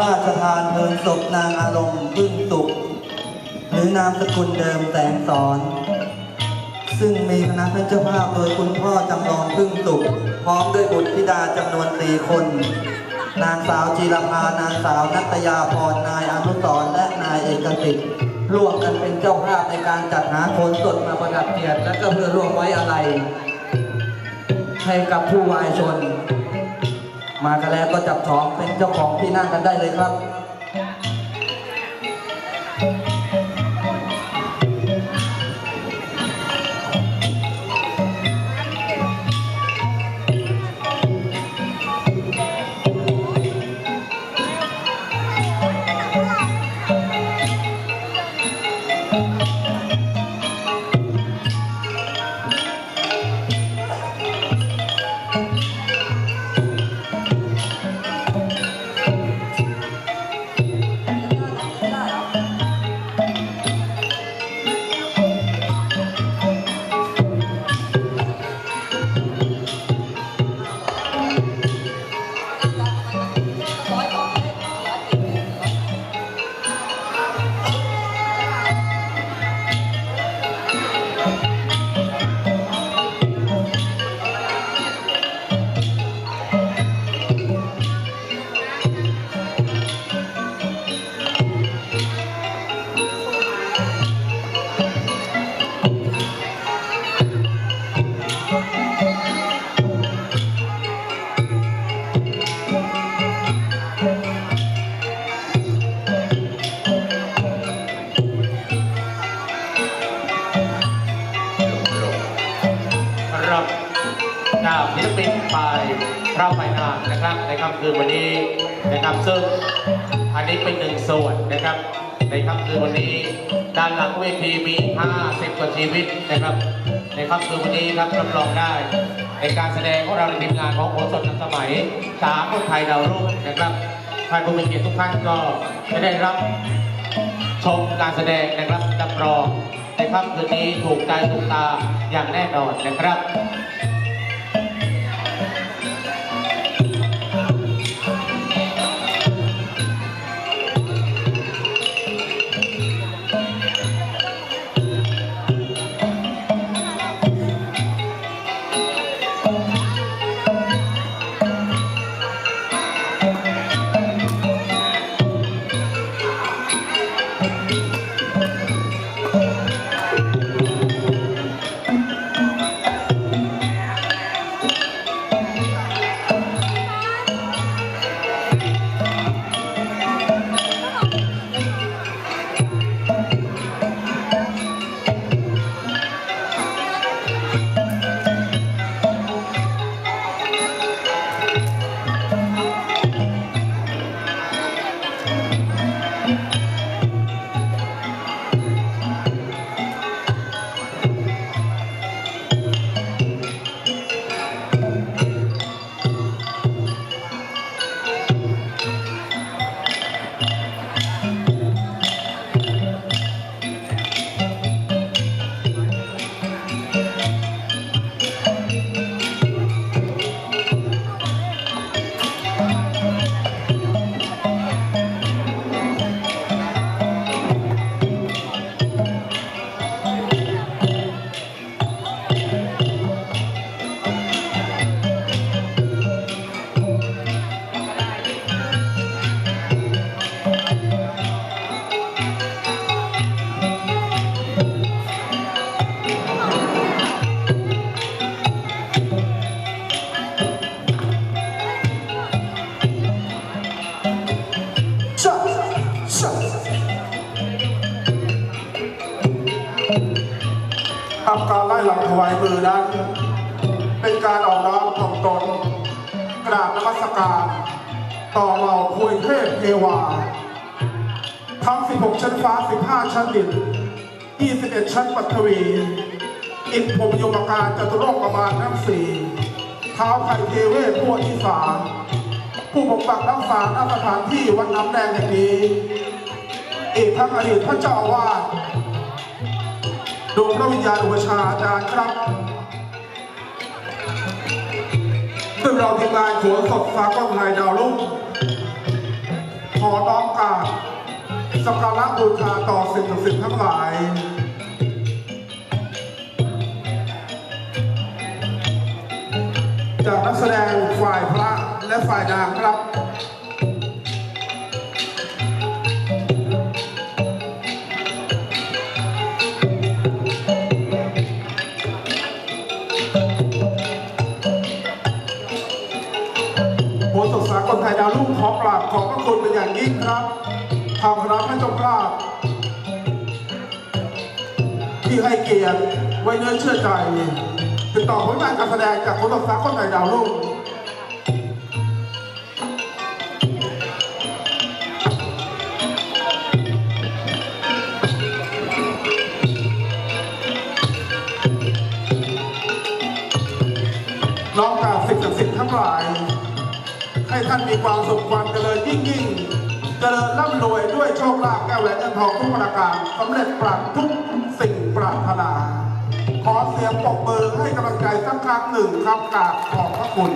พนางอารมณ์พึ่งสุข หรือนามสกุลเดิมแสงสอน ซึ่งมีคณะท่านเจ้าภาพโดยคุณพ่อจำลองพึ่งสุข พร้อมด้วยบุตรธิดาจำนวนสี่คน นางสาวจีรภานางสาวนัตยาพรนายอนุสรและนายเอกสิทธิ์ร่วมกันเป็นเจ้าภาพในการจัดหาโขนสดมาประดับเกียรติและก็เพื่อร่วมไว้อะไรให้กับผู้วายชน มากันแล้วก็จับจองเป็นเจ้าของที่นั่งกันได้เลยครับรับ นะครับในค่ำคืนวันนี้นะครับซึ่งอันนี้เป็นหนึ่งส่วนนะครับ ในค่ำคืนวันนี้ด้านหลังเวทีมี 50 กว่าชีวิตนะครับ ในค่ำคืนวันนี้ครับรับรองได้ ในการแสดงของเราในทีมงานของโหนสดทันสมัยสามคนไทยดาวรุ่งนะครับท่านผู้มีเกียรติทุกท่านก็จะได้รับชมการแสดงนะครับรับรองในค่ำคืนนี้ถูกใจถูกตาอย่างแน่นอนนะครับ ทำการไล่หลำถวายมือนั้น เป็นการออกน้อมถ่อมตนกราบนมัสการ ต่อเหล่าคุยเทพเทวา ทั้ง 16 ชั้นฟ้า 15 ชั้นดิน 21 ชั้นปัทวี อินพรมยมการจตุโลกประมาณทั้งสี่เท้าวไทยเทเวศผู้อีสาผู้ปกปักรักษาณสถานที่วัดน้ำแดงแห่งนี้ เอกทั้งอดีตพระเจ้าอาวาส ดวงพระวิญญาณอุปชาอาจารย์ครับซึ่งเราทีมงานขัวสดฟ้าก้อนไทยดาวรุ่งขอน้อมกราบสักการะบูชาต่อสิ่งศักดิ์สิทธิ์ทั้งหลายจากนักแสดงฝ่ายพระและฝ่ายนางครับ โหสถสากลไทยดาวรุ่งขอกราบขอบพระคุณเป็นอย่างยิ่งครับทางคณะพระเจ้ากล้าที่ให้เกียรติไว้เนื้อเชื่อใจ ติดต่อผลงานการแสดงจากโหสถสากลไทยดาวรุ่ง ท่านมีความสุขความเจริญยิ่งยิ่งเจริญร่ำรวยด้วยโชคลาภแก้วแหวนเงินทองทุกประการสำเร็จปราดทุกสิ่งปรารถนา ขอเสียงปรบมือให้กำลังใจสักครั้งหนึ่งครับกราบขอบพระคุณ